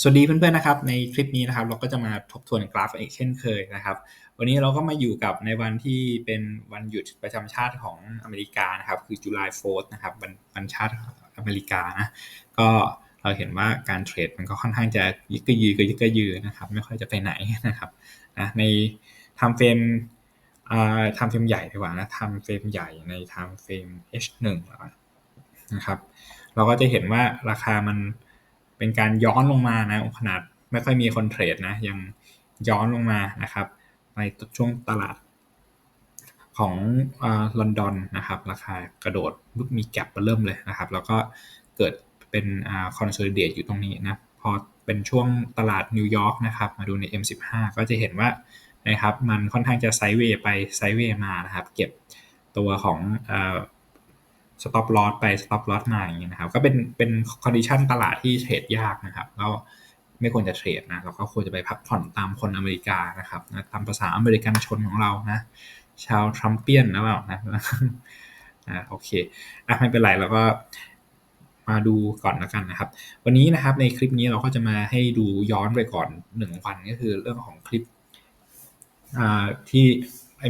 สวัสดีเพื่อนๆนะครับในคลิปนี้นะครับเราก็จะมาทบทวนกราฟอีกเช่นเคยนะครับ วันนี้เราก็มาอยู่กับในวันที่เป็นวันหยุดประจำชาติของอเมริกานะครับคือ July 4 นะครับวันวันชาติอเมริกานะก็เราเห็นว่าการเทรดมันก็ค่อนข้างจะยึกกยือก็ยึกกยือนะครับไม่ค่อยจะไปไหนนะครับนะในทำเฟรมอ่าทำเฟรมใหญ่ดีกว่านะทำเฟรมใหญ่ในทำเฟรม H1 นะครับเราก็จะเห็นว่าราคามัน เป็นการย้อนลงมานะขนาดไม่ค่อยมีคนเทรดนะ ยังย้อนลงมานะครับ ในช่วงตลาดของลอนดอนนะครับ ราคากระโดดมีแกลบมาเริ่มเลยนะครับ แล้วก็เกิดเป็นคอนโซลิเดตอยู่ตรงนี้นะ พอเป็นช่วงตลาดนิวยอร์กนะครับ มาดูใน M15 ก็จะเห็นว่านะครับ มันค่อนข้างจะไซด์เวย์ไปไซด์เวย์มานะครับ เก็บตัวของ สต็อปลอสไปสต็อปลอสมาอย่างเงี้ยนะครับ ก็เป็นเป็นคอนดิชันตลาดที่เทรดยากนะครับแล้วไม่ควรจะเทรดนะเราก็ควรจะไปพักผ่อนตามคนอเมริกานะครับนะตามภาษาอเมริกันชนของเรานะ ชาวทรัมเปียนนะเปล่านะนะโอเคอะไม่เป็นไรเราก็มาดูก่อนแล้วกันนะครับ วันนี้นะครับในคลิปนี้เราก็จะมาให้ดูย้อนไปก่อนหนึ่งวันก็คือเรื่องของคลิปอ่าที่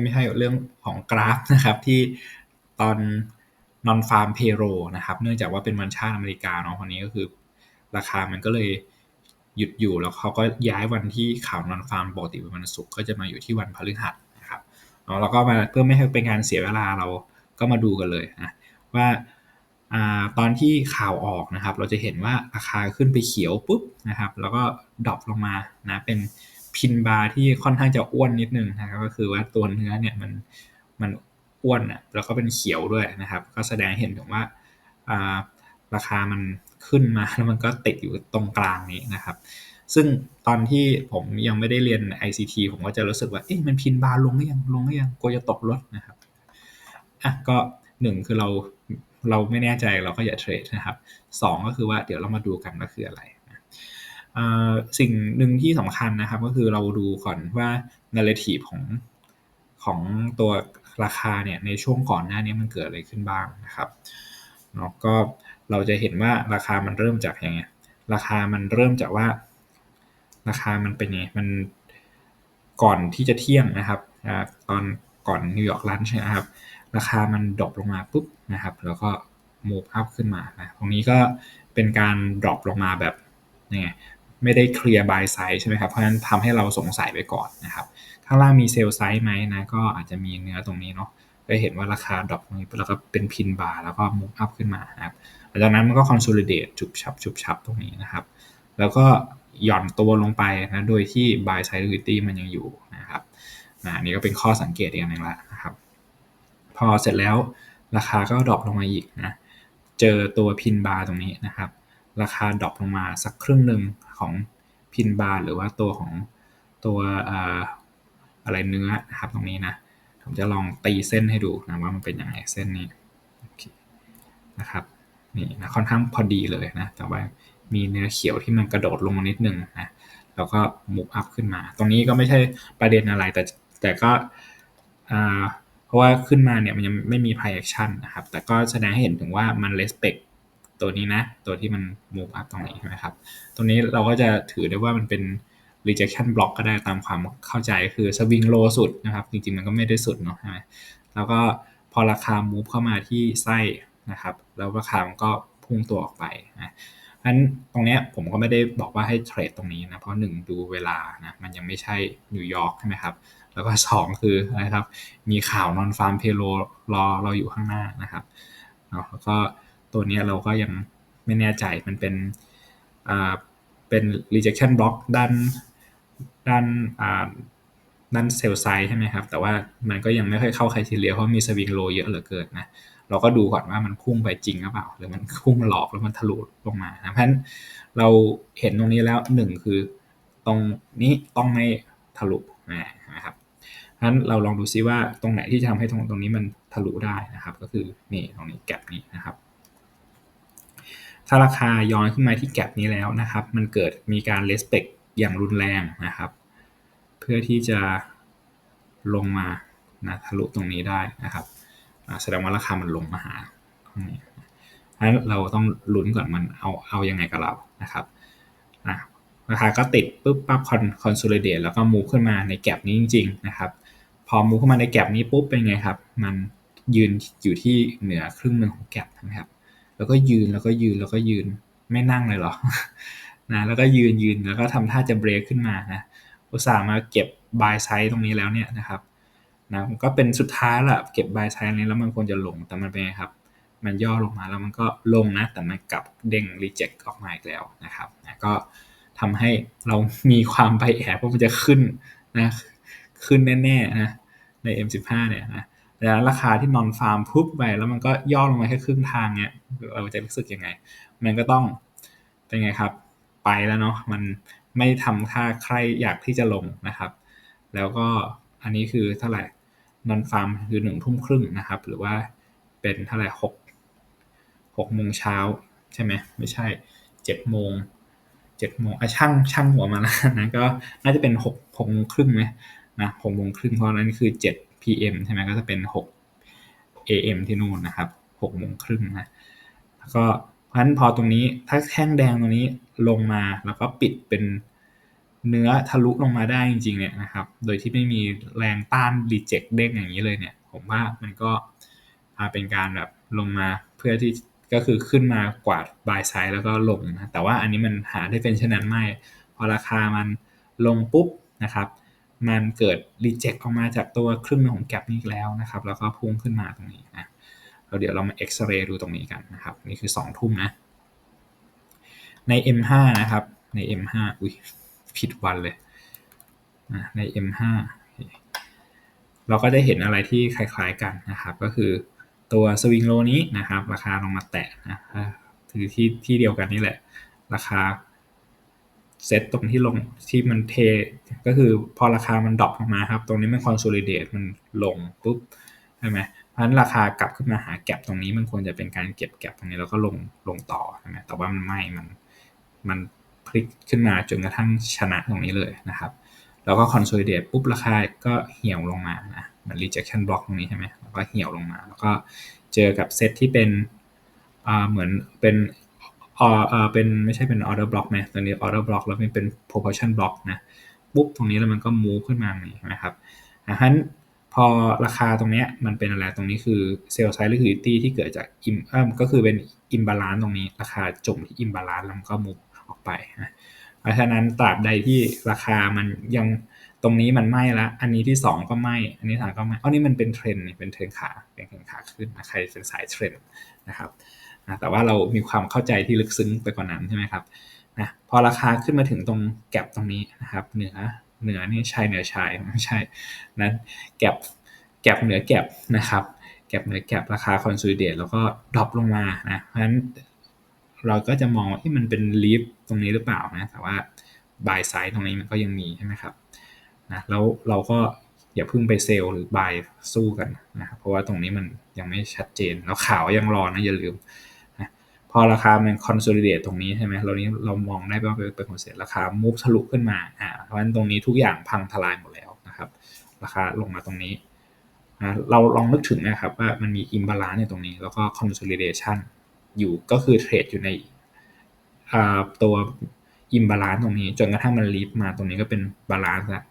ไม่ใช่เรื่องของกราฟนะครับที่ตอน non farm payroll นะครับ เนื่องจากว่าเป็นวันชาติอเมริกาเนาะวันนี้ก็คือ ราคามันก็เลยหยุดอยู่แล้วเขาก็ย้ายวันที่ข่าว non farm ปกติเป็นวันศุกร์ก็จะมาอยู่ที่วันพฤหัสนะครับแล้วก็มาเพื่อไม่ให้เป็นการเสียเวลาเราก็มาดูกันเลยนะว่าตอนที่ข่าวออกนะครับ เราจะเห็นว่าราคาขึ้นไปเขียวปุ๊บนะครับ แล้วก็ดรอปลงมานะเป็นพินบาร์ที่ค่อนข้างจะอ้วนนิดนึงนะครับก็คือว่าตัวเนื้อเนี่ยมันมัน อ้วนอะแล้วก็เป็นเขียวด้วยนะครับ ก็แสดงเห็นถึงว่าราคามันขึ้นมาแล้วมันก็ติดอยู่ตรงกลางนี้นะครับ ซึ่งตอนที่ผมยังไม่ได้เรียน ICT ผมก็จะรู้สึกว่า เอ๊ะมันพินบาร์ลงหรือยังลงหรือยังกลัวจะตกรถนะครับอะก็หนึ่งคือเราเราไม่แน่ใจเราก็อย่าเทรดนะครับสองก็คือว่าเดี๋ยวเรามาดูกันว่าคืออะไรสิ่งหนึ่งที่สำคัญนะครับก็คือเราดูก่อนว่า narrative ของของตัว ราคาเนี่ยในช่วงก่อนหน้านี้มันเกิดอะไรขึ้นบ้างนะครับเนาะก็เราจะเห็นว่าราคามันเริ่มจากยังไงราคามันเริ่มจากว่า ราคามันเป็นยังไงมันก่อนที่จะเที่ยงนะครับตอนก่อนนิวยอร์กลันช่ไหมครับ ราคามันดรอปลงมาปุ๊บนะครับ แล้วก็มูฟอัพขึ้นมานะตรงนี้ก็เป็นการดรอปลงมาแบบยังไงไม่ได้เคลียร์บายไซส์ใช่ไหมครับ เพราะฉะนั้นทำให้เราสงสัยไปก่อนนะครับ ข้างล่างมีเซลล์ไซส์ไหมนะก็อาจจะมีเนื้อตรงนี้เนาะก็เห็นว่าราคาดรอปตรงนี้แล้วก็เป็นพินบาร์แล้วก็มูฟอัพขึ้นมาครับหลังจากนั้นมันก็คอนโซลิเดตจุบฉับจุบฉับตรงนี้นะครับ แล้วก็หย่อนตัวลงไปนะโดยที่ buy side liquidity มันยังอยู่นะครับนะนี่ก็เป็นข้อสังเกตอีกอย่างหนึ่งละนะครับ พอเสร็จแล้วราคาก็ดรอปลงมาอีกนะเจอตัวพินบาร์ตรงนี้นะครับ ราคาดรอปลงมาสักครึ่งหนึ่งของพินบาร์หรือว่าตัวของตัว อะไรเนื้อนะครับตรงนี้นะ ผมจะลองตีเส้นให้ดูนะว่ามันเป็นยังไงเส้นนี้นะครับนี่นะค่อนข้างพอดีเลยนะ แต่ว่ามีเนื้อเขียวที่มันกระโดดลงมานิดนึงนะแล้วก็มุกอัพขึ้นมา ตรงนี้ก็ไม่ใช่ประเด็นอะไรแต่แต่ก็เพราะว่าขึ้นมาเนี่ยมันยังไม่มี pie action นะครับ แต่ก็แสดงให้เห็นถึงว่ามัน respect ตัวนี้นะ ตัวที่มัน move up ตรงนี้ใช่ไหมครับ ตรงนี้เราก็จะถือได้ว่ามันเป็น rejection block ก็ได้ตามความเข้าใจคือสวิงโลสุดนะครับ จริงๆมันก็ไม่ได้สุดเนาะใช่ไหมแล้วก็พอราคา move เข้ามาที่ไส้นะครับ แล้วราคามันก็พุ่งตัวออกไปนะอันตรงเนี้ยผมก็ไม่ได้บอกว่าให้เทรดตรงนี้นะเพราะหนึ่งดูเวลานะมันยังไม่ใช่นิวยอร์กใช่ไหมครับแล้วก็สองคืออะไรครับ มีข่าวนอนฟาร์มเพโลรอเราอยู่ข้างหน้านะครับแล้วก็ตัวนี้เราก็ยังไม่แน่ใจมันเป็นอ่าเป็น rejection block ด้าน ด้านด้านเซลล์ไซด์ใช่ไหมครับ แต่ว่ามันก็ยังไม่ค่อยเข้าใครทีเรียเพราะมีสวิงโลเยอะเหลือเกินนะเราก็ดูก่อนว่ามันพุ่งไปจริงหรือเปล่า หรือมันพุ่งหลอกแล้วมันทะลุลงมานะเพราะฉะนั้นเราเห็นตรงนี้แล้วหนึ่งคือตรงนี้ต้องไม่ทะลุนะครับเพราะฉะนั้นเราลองดูซิว่าตรงไหนที่จะทำให้ตรงตรงนี้มันทะลุได้นะครับ ก็คือนี่ตรงนี้แกลบนี้นะครับ ถ้าราคาย้อนขึ้นมาที่แกลบนี้แล้วนะครับ มันเกิดมีการเลสเปกอย่างรุนแรงนะครับ พื่อที่จะลงมานะทะลุตรงนี้ได้นะครับแสดงว่าราคามันลงมาหาตรงนี้เพราะฉะนั้นเราต้องลุ้นก่อนมันเอาเอายังไงกับเรานะครับราคาก็ติดปุ๊บปั๊บคอนคอนโซลเดตแล้วก็มูขึ้นมาในแกลบนี้จริง ๆ นะครับ พอมูฟเข้ามาในแกลบนี้ปุ๊บเป็นไงครับ มันยืนอยู่ที่เหนือครึ่งหนึ่งของแกลบนะครับ แล้วก็ยืนแล้วก็ยืนแล้วก็ยืนไม่นั่งเลยหรอนะแล้วก็ยืนยืนแล้วก็ทำท่าจะเบรกขึ้นมานะ อุตส่าห์มาเก็บบายไซด์ตรงนี้แล้วเนี่ยนะครับนะก็เป็นสุดท้ายละเก็บบายไซด์นี้แล้วมันควรจะลงแต่มันเป็นไงครับ มันย่อลงมาแล้วมันก็ลงนะ แต่มันกลับเด้งรีเจ็คออกมาอีกแล้วนะครับนะก็ทำให้เรามีความไปแอบว่ามันจะขึ้นนะขึ้นแน่ๆนะใน M15 เนี่ยนะแล้วราคาที่นอนฟาร์มพุบไปแล้วมันก็ย่อลงมาแค่ครึ่งทางเนี่ยเราจะรู้สึกยังไง มันก็ต้องเป็นไงครับ ไปแล้วเนาะมัน ไม่ทำท่าใครอยากที่จะลงนะครับ แล้วก็อันนี้คือเท่าไหร่นอนฟาร์มคือหนึ่งทุ่มครึ่งนะครับ หรือว่าเป็นเท่าไหร่หกหกโมงเช้าใช่ไหมไม่ใช่เจ็ดโมงเจ็ดโมงอะช่างช่างหัวมาแล้วนะก็น่าจะเป็นหกหกโมงครึ่งไหมนะหกโมงครึ่งเพราะนั้นคือเจ็ด PM ใช่ไหมก็จะเป็นหก AM ที่นู่นนะครับหกโมงครึ่งนะแล้วก็ เพราะฉะนั้นพอตรงนี้ถ้าแท่งแดงตรงนี้ลงมาแล้วก็ปิดเป็นเนื้อทะลุลงมาได้จริงๆเนี่ยนะครับ โดยที่ไม่มีแรงต้านรีเจ็คเด้งอย่างนี้เลยเนี่ย ผมว่ามันก็เป็นการแบบลงมาเพื่อที่ก็คือขึ้นมากวาดบายไซด์แล้วก็ลงนะแต่ว่าอันนี้มันหาได้เป็นเช่นนั้นไม่ พอราคามันลงปุ๊บนะครับ มันเกิดรีเจ็คออกมาจากตัวครึ่งของแกลบนี้แล้วนะครับ แล้วก็พุ่งขึ้นมาตรงนี้นะ เราเดี๋ยวเรามาเอ็กซเรย์ดูตรงนี้กันนะครับ นี่คือ2ทุ่มนะ ใน M5 นะครับ ใน M5 อุ้ยผิดวันเลยนะใน M5 เราก็ได้เห็นอะไรที่คล้ายๆกันนะครับ ก็คือตัวสวิงโลนี้นะครับ ราคาลงมาแตะนะคือที่ที่เดียวกันนี่แหละ ราคาเซตตรงที่ลงที่มันเทก็คือพอราคามันดรอปลงมาครับ ตรงนี้มันคอนโซลิเดตมันลงปุ๊บใช่ไหม เพราะฉะนั้นราคากลับขึ้นมาหาแก็บตรงนี้มันควรจะเป็นการเก็บแก็บตรงนี้แล้วก็ลงลงต่อใช่ไหมแต่ว่ามันไม่มันมันพลิกขึ้นมาจนกระทั่งชนะตรงนี้เลยนะครับ แล้วก็คอนโซลเดตปุ๊บราคาก็เหี่ยวลงมานะมัน rejection block ตรงนี้ใช่ไหมแล้วก็เหี่ยวลงมา แล้วก็เจอกับเซตที่เป็นอ่าเหมือนเป็นอ่าเป็นไม่ใช่เป็น order block นะตอนนี้ order block แล้วมันเป็น proportion block นะปุ๊บตรงนี้แล้วมันก็มูขึ้นมาอย่างนี้นะครับดังนั้น พอราคาตรงนี้มันเป็นอะไรตรงนี้คือเซลล์ไซด์ liquidity ที่เกิดจากอิมเอ่ก็คือเป็นอิมบาลานซ์ตรงนี้ ราคาจมที่อิมบาลานซ์แล้วมันก็มูออกไปนะเพราะฉะนั้นตราบใดที่ราคามันยังตรงนี้มันไหม้ละ อันนี้ที่ 2 ก็ไหม้ อันนี้สามก็ไหม้อันนี้มันเป็นเทรนด์เป็นเทรนขา เป็นเทรนขาขึ้นนะใครเป็นสายเทรนด์นะครับแต่ว่าเรามีความเข้าใจที่ลึกซึ้งไปกว่านั้นใช่ไหมครับนะพอราคาขึ้นมาถึงตรงแก็บตรงนี้นะครับ เหนือ เหนือนี่ชายเหนือชายไม่ใช่นั้นแก็บแก็บเหนือแก็บนะครับ แก็บเหนือแก็บราคาคอนซูเดตแล้วก็ดรอปลงมานะเพราะฉะนั้นเราก็จะมองว่ามันเป็นลีฟตรงนี้หรือเปล่านะแต่ว่าบายไซด์ตรงนี้มันก็ยังมีใช่ไหมครับนะแล้วเราก็อย่าเพิ่งไปเซลล์หรือบายสู้กันนะครับเพราะว่าตรงนี้มันยังไม่ชัดเจนแล้วข่าวยังรอนะอย่าลืม พอราคามันคอนโซลิเดตตรงนี้ใช่ไหมเรานี้เรามองได้ว่าเป็นคอนเซ็ปต์ราคามุฟทะลุขึ้นมาอ่าเพราะฉะนั้นตรงนี้ทุกอย่างพังทลายหมดแล้วนะครับ ราคาลงมาตรงนี้นะเราลองนึกถึงนะครับว่ามันมีอิมบาลานซ์ในตรงนี้ แล้วก็คอนโซลิเดชันอยู่ก็คือเทรดอยู่ในตัวอิมบาลานซ์ตรงนี้ จนกระทั่งมันลีฟมาตรงนี้ก็เป็นบาลานซ์ละ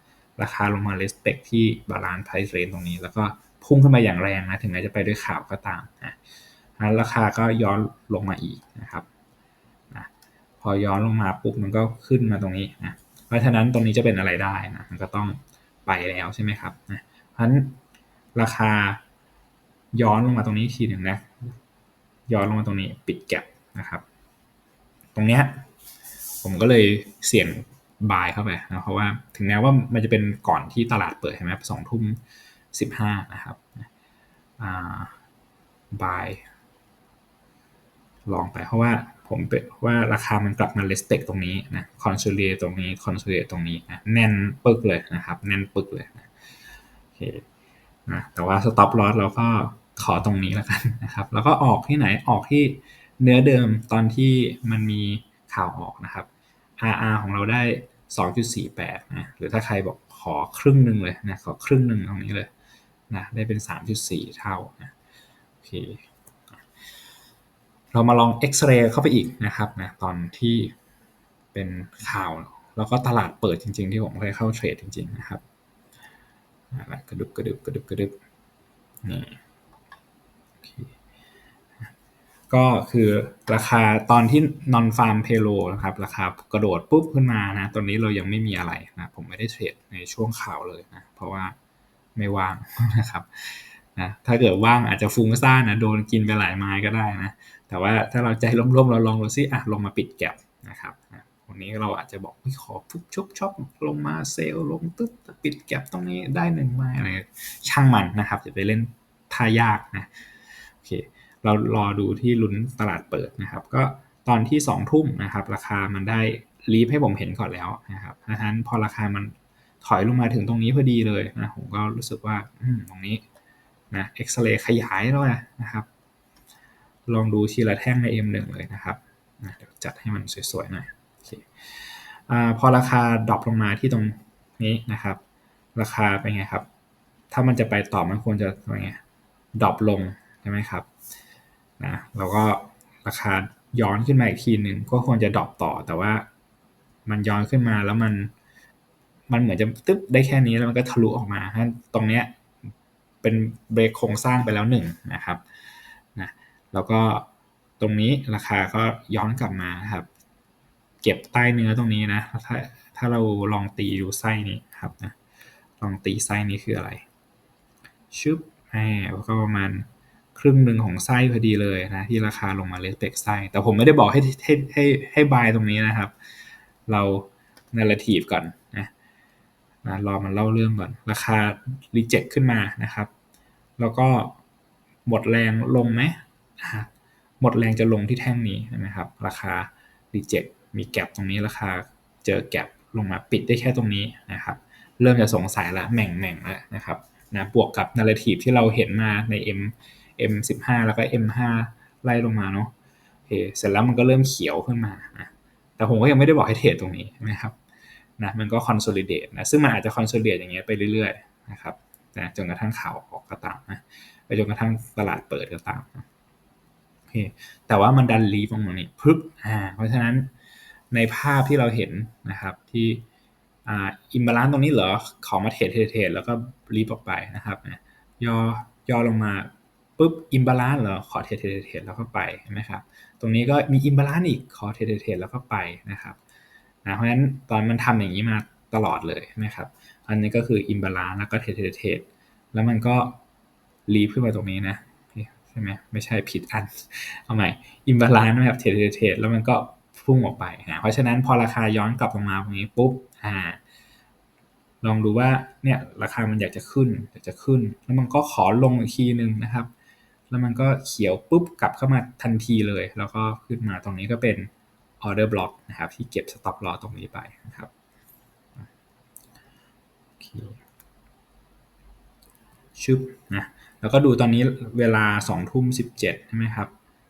ราคาลงมาเลสเปกที่บาลานซ์ไพรซ์เรนตรงนี้ แล้วก็พุ่งขึ้นมาอย่างแรงนะถึงแม้จะไปด้วยข่าวก็ตามนะ ราคาก็ย้อนลงมาอีกนะครับนะพอย้อนลงมาปุ๊บมันก็ขึ้นมาตรงนี้นะเพราะฉะนั้นตรงนี้จะเป็นอะไรได้นะมันก็ต้องไปแล้วใช่ไหมครับนะเพราะฉะนั้นราคาย้อนลงมาตรงนี้ทีหนึ่งนะย้อนลงมาตรงนี้ปิดแก็บนะครับ ตรงเนี้ยผมก็เลยเสี่ยงบายเข้าไปนะเพราะว่าถึงแม้ว่ามันจะเป็นก่อนที่ตลาดเปิดใช่ไหมสองทุ่มสิบห้านะครับอ่าบาย ลองไปเพราะว่าผมเป็นว่าราคามันกลับมาเลสเปกตรงนี้นะคอนโซลเดตรงนี้คอนโซลเดตตรงนี้นะแน่นปึกเลยนะครับแน่นปึกเลยนะโอเคนะแต่ว่าสต็อปลอสเราก็ขอตรงนี้แล้วกันนะครับ แล้วก็ออกที่ไหนออกที่เนื้อเดิมตอนที่มันมีข่าวออกนะครับ RR ของเราได้ 2.48นะหรือถ้าใครบอกขอครึ่งหนึ่งเลยนะขอครึ่งหนึ่งตรงนี้เลยนะได้เป็น 3.4 เท่านะโอเค เรามาลองเอ็กซเรย์เข้าไปอีกนะครับนะตอนที่เป็นข่าวแล้วก็ตลาดเปิดจริง ๆ ที่ผมเคยเข้าเทรดจริง ๆ นะครับกระดึบกระดึบกระดึบกระดึบนี่ก็คือราคาตอนที่ non farm payroll นะครับ ราคากระโดดปุ๊บขึ้นมานะ ตอนนี้เรายังไม่มีอะไรนะ ผมไม่ได้เทรดในช่วงข่าวเลยนะ เพราะว่าไม่ว่างนะครับนะถ้าเกิดว่างอาจจะฟุ้งซ่านนะ โดนกินไปหลายไม้ก็ได้นะ แต่ว่าถ้าเราใจร่มๆเราลองดูซิอะลงมาปิดแก็บนะครับวันนี้เราอาจจะบอกขอฟุบชบชอบลงมาเซลลงตึ๊บปิดแก็บตรงนี้ได้หนึ่งไม้อะไรช่างมันนะครับจะไปเล่นท่ายากนะโอเคเรารอดูที่ลุ้นตลาดเปิดนะครับ ก็ตอนที่2ทุ่มนะครับ ราคามันได้รีฟให้ผมเห็นก่อนแล้วนะครับดังนั้นพอราคามันถอยลงมาถึงตรงนี้พอดีเลยนะผมก็รู้สึกว่าตรงนี้นะเอ็กซเรย์ขยายแล้วนะครับ ลองดูทีละแท่งใน M1 เลยนะครับเดี๋ยวจัดให้มันสวยๆหน่อยอพอราคาดรอปลงมาที่ตรงนี้นะครับ ราคาเป็นไงครับ ถ้ามันจะไปต่อมันควรจะเป็นไงดรอปลงใช่ไหมครับนะแล้วก็ราคาย้อนขึ้นมาอีกทีหนึ่งก็ควรจะดรอปต่อแต่ว่ามันย้อนขึ้นมาแล้วมันมันเหมือนจะตึ๊บได้แค่นี้แล้วมันก็ทะลุออกมาตรงเนี้ยเป็นเบรกโครงสร้างไปแล้วหนึ่งนะครับ แล้วก็ตรงนี้ราคาก็ย้อนกลับมาครับ เก็บใต้เนื้อตรงนี้นะ ถ้าถ้าเราลองตีดูไส้นี้ครับนะ ลองตีไส้นี้คืออะไร ชึบแหมก็ประมาณครึ่งหนึ่งของไส้พอดีเลยนะ ที่ราคาลงมาเลสเปกไส้ แต่ผมไม่ได้บอกให้ให้ให้ให้บายตรงนี้นะครับ เราเนรทีฟก่อนนะนะรอมันเล่าเรื่องก่อน ราคารีเจ็คขึ้นมานะครับ แล้วก็หมดแรงลงไหม หมดแรงจะลงที่แท่งนี้นะครับ ราคารีเจ็คมีแกลบตรงนี้ราคาเจอแกลบลงมาปิดได้แค่ตรงนี้นะครับ เริ่มจะสงสัยละแหม่งแม่งแล้วนะครับนะบวกกับนาร์ทีฟที่เราเห็นมาใน M M15 แล้วก็ M5 ไล่ลงมาเนาะโอเคเสร็จแล้วมันก็เริ่มเขียวขึ้นมานะแต่ผมก็ยังไม่ได้บอกให้เทรดตรงนี้นะครับนะมันก็คอนโซลิเดตนะซึ่งมันอาจจะคอนโซลิเดตอย่างเงี้ยไปเรื่อยๆนะครับนะจนกระทั่งข่าวออกก็ตามนะไปจนกระทั่งตลาดเปิดก็ตามโอเค แต่ว่ามันดันลีฟตรงนี้พึบอ่าเพราะฉะนั้นในภาพที่เราเห็นนะครับที่อ่าอิมบาลานซ์ตรงนี้เหรอของมาเทรดเทรดแล้วก็รีบออกไปนะครับย่อย่อลงมาปุ๊บอิมบาลานซ์เหรอขอเทรดเทรดเทรดแล้วก็ไปใช่ไหมครับตรงนี้ก็มีอิมบาลานซ์อีกขอเทรดเทรดแล้วก็ไปนะครับนะเพราะฉะนั้นตอนมันทำอย่างนี้มาตลอดเลยนะครับอันนี้ก็คืออิมบาลานซ์แล้วก็เทรดเทรดเทรดแล้วมันก็รีขึ้นมาตรงนี้นะ ช่ไหมไม่ใช่ผิดอัน เอาใหม่อิมบาลานซ์นะครับเทรดเทรดเทรดแล้วมันก็พุ่งออกไปนะเพราะฉะนั้นพอราคาย้อนกลับลงมาตรงนี้ปุ๊บอ่าลองดูว่าเนี่ยราคามันอยากจะขึ้นอยากจะขึ้น แล้วมันก็ขอลงอีกทีนึงนะครับ แล้วมันก็เขียวปุ๊บกลับเข้ามาทันทีเลย แล้วก็ขึ้นมาตรงนี้ก็เป็น order block นะครับที่เก็บ stop loss ตรงนี้ไปนะครับชึบนะ แล้วก็ดูตอนนี้เวลา2ทุ่ม17ใช่ไหมครับ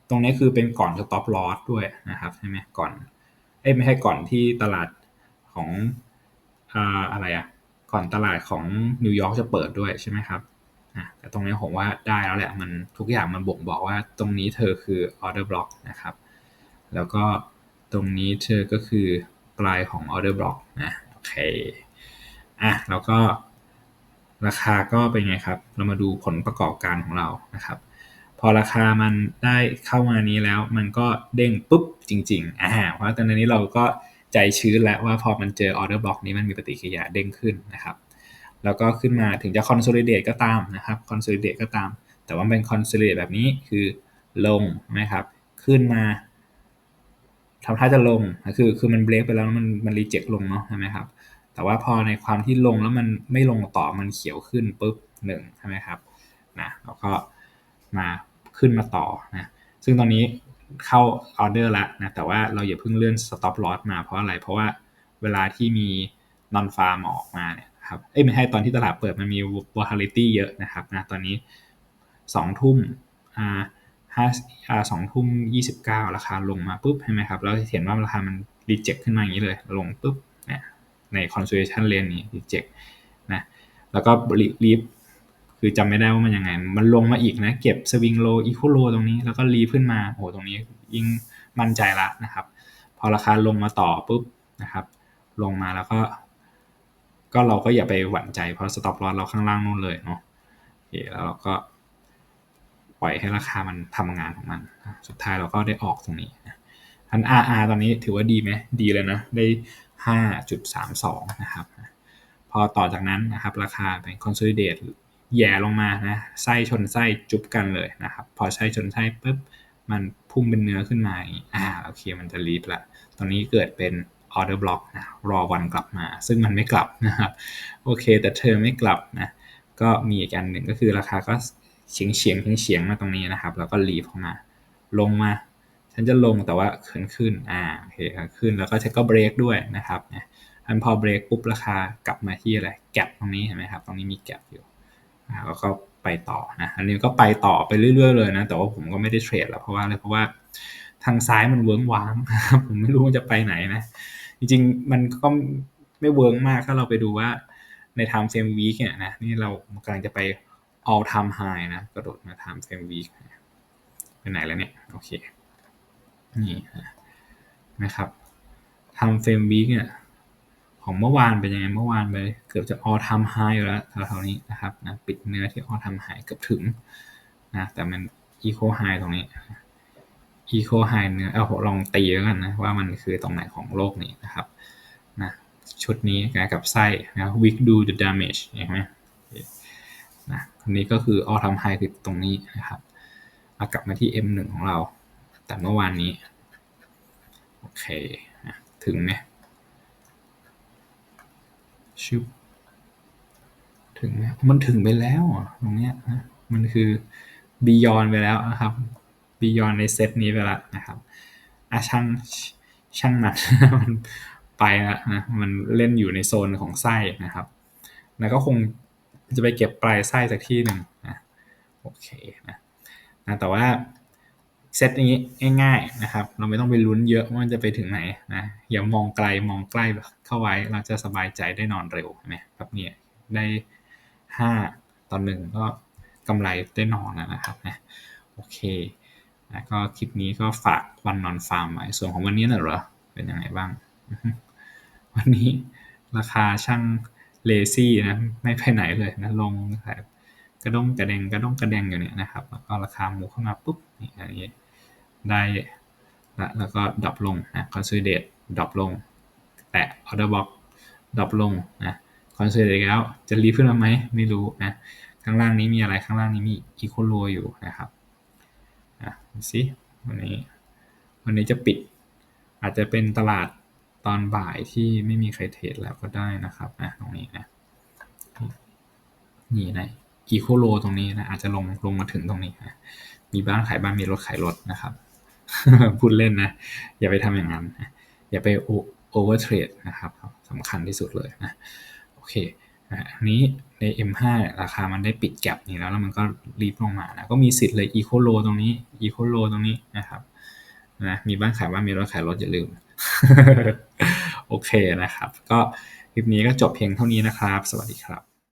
ตรงนี้คือเป็นก่อน stop loss ด้วยนะครับใช่ไหมก่อนเอ้ไม่ใช่ก่อนที่ตลาดของอะไรอะก่อนตลาดของนิวยอร์กจะเปิดด้วยใช่ไหมครับแต่ตรงนี้ผมว่าได้แล้วแหละมันทุกอย่างมันบ่งบอกว่าตรงนี้เธอคือ order block นะครับ แล้วก็ตรงนี้เธอก็คือปลายของ order block นะโอเคอะแล้วก็ ราคาก็เป็นไงครับ เรามาดูผลประกอบการของเรานะครับ พอราคามันได้เข้ามานี้แล้วมันก็เด้งปุ๊บจริงๆอ่าเพราะตอนนี้เราก็ใจชื้นแล้วว่าพอมันเจอ order block นี้มันมีปฏิกิริยาเด้งขึ้นนะครับ แล้วก็ขึ้นมาถึงจะ consolidate ก็ตามนะครับ consolidate ก็ตาม แต่ว่าเป็น consolidate แบบนี้คือลงนะครับ ขึ้นมาทำท่าจะลงคือคือมันเบรกไปแล้วมันมันรีเจ็คลงเนาะใช่ไหมครับ แต่ว่าพอในความที่ลงแล้วมันไม่ลงต่อมันเขียวขึ้นปุ๊บหนึ่งใช่ไหมครับนะแล้วก็มาขึ้นมาต่อนะซึ่งตอนนี้เข้าออเดอร์แล้วนะแต่ว่าเราอย่าเพิ่งเลื่อน stop loss มาเพราะอะไร เพราะว่าเวลาที่มี non farm ออกมาเนี่ยครับเอ้ไม่ใช่ตอนที่ตลาดเปิดมันมี volatility เยอะนะครับนะตอนนี้สองทุ่มอ่าห้าอ่าสองทุ่มยี่สิบเก้าราคาลงมาปุ๊บใช่ไหมครับแล้วเห็นว่าราคามันรีเจ็คขึ้นมาอย่างนี้เลย ลงปุ๊บเนี่ย ใน consolidation lane นี้รีเจ็คนะแล้วก็รีบคือจำไม่ได้ว่ามันยังไง มันลงมาอีกนะ เก็บสวิงโลอีโคโลตรงนี้แล้วก็รีขึ้นมาโอ้ตรงนี้ยิ่งมั่นใจละนะครับ พอราคาลงมาต่อปุ๊บนะครับ ลงมาแล้วก็ ก็เราก็อย่าไปหวั่นใจเพราะ stop loss เราข้างล่างนู่นเลยเนาะโอเคแล้วเราก็ปล่อยให้ราคามันทำงานของมัน สุดท้ายเราก็ได้ออกตรงนี้อัน RR ตอนนี้ถือว่าดีไหม ดีเลยนะ ได้ 5.32 นะครับ พอต่อจากนั้นนะครับ ราคาเป็น consolidate แย่ลงมานะ ไส้ชนไส้จุบกันเลยนะครับ พอไส้ชนไส้ปุ๊บ มันพุ่งเป็นเนื้อขึ้นมาอย่างนี้อ่าโอเคมันจะรีบละตอนนี้เกิดเป็น order block นะ รอวันกลับมา ซึ่งมันไม่กลับนะครับ โอเค แต่เธอไม่กลับนะ ก็มีอีกอันหนึ่งก็คือราคาก็เฉียงเฉียงเฉียงมาตรงนี้นะครับ แล้วก็รีบเข้ามา ลงมา ฉันจะลงแต่ว่าขึ้นขึ้นอ่าโอเคขึ้นแล้วก็ฉันก็เบรกด้วยนะครับนะอันพอเบรกปุ๊บราคากลับมาที่อะไรแกลบตรงนี้เห็นไหมครับ ตรงนี้มีแกลบอยู่แล้วก็ไปต่อนะอันนี้ก็ไปต่อไปเรื่อย ๆ เลยนะ แต่ว่าผมก็ไม่ได้เทรดแล้วเพราะว่าอะไรเพราะว่าทางซ้ายมันเวิ้งว้างผมไม่รู้ว่าจะไปไหนนะ จริงๆมันก็ไม่เวิร์กมากถ้าเราไปดูว่าใน time frame week เนี่ยนะนี่เรากำลังจะไป all time high นะ กระโดดมา time frame week ไปไหนแล้วเนี่ย โอเค นี่นะครับ time frame week เนี่ยของเมื่อวานเป็นยังไงเมื่อวานไปเกือบจะ all time high อยู่แล้วแถวๆนี้นะครับนะปิดเนื้อที่ all time high เกือบถึงนะแต่มัน eco high ตรงนี้ eco high เนื้อเอาลองตีแล้วกันนะว่ามันคือตรงไหนของโลกนี้นะครับนะชุดนี้กับไส้นะ week do the damage เห็นไหมนะอันนี้ก็คือ all time high คือตรงนี้นะครับเอากลับมาที่ M1 ของเรา แต่เมื่อวานนี้ โอเคนะถึงไหมชุบถึงไหมมันถึงไปแล้วตรงเนี้ยนะมันคือบียอนไปแล้วนะครับบียอนในเซตนี้ไปแล้วนะครับอะช่างช่างมันมันไปแล้วนะมันเล่นอยู่ในโซนของไส้นะครับ แล้วก็คงจะไปเก็บปลายไส้จากที่หนึ่งนะโอเคนะนะแต่ว่า เซตนี้ง่ายๆนะครับ เราไม่ต้องไปลุ้นเยอะว่ามันจะไปถึงไหนนะอย่ามองไกลมองใกล้เข้าไว้ เราจะสบายใจได้นอนเร็วนะแบบนี้ได้ห้าตอนหนึ่งก็กำไรได้นอนนะครับนะโอเคนะก็คลิปนี้ก็ฝากวันนอนฟาร์มไว้ส่วนของวันนี้น่ะเหรอ เป็นยังไงบ้าง วันนี้ราคาช่างเลซี่นะไม่ไปไหนเลยนะลงแบบกระด้งกระเดงกระด้งกระเดงอยู่เนี่ยนะครับ แล้วก็ราคาหมูเข้ามาปุ๊บนี่อันนี้ ได้ละแล้วก็ดับลงนะคอนซูเดตดับลง แตะออเดอร์บ็อกดับลงนะคอนซูเดตแล้วจะรีขึ้นมาไหมไม่รู้นะข้างล่างนี้มีอะไรข้างล่างนี้มีอีโคโลอยู่นะครับนะสิวันนี้วันนี้จะปิด อาจจะเป็นตลาดตอนบ่ายที่ไม่มีใครเทรดแล้วก็ได้นะครับนะตรงนี้นะนี่นะอีโคโลตรงนี้นะอาจจะลงลงมาถึงตรงนี้นะมีบ้านขายบ้านมีรถขายรถนะครับ พูดเล่นนะ อย่าไปทำอย่างนั้น อย่าไปโอเวอร์เทรดนะครับสำคัญที่สุดเลยนะ โอเคอันนี้ใน M5 ราคามันได้ปิดแก็บนี่แล้ว แล้วมันก็รีบลงมานะ ก็มีสิทธิ์เลยอีโคโลตรงนี้อีโคโลตรงนี้นะครับนะมีบ้านขายบ้านมีรถขายรถอย่าลืม โอเคนะครับ ก็คลิปนี้ก็จบเพียงเท่านี้นะครับ สวัสดีครับ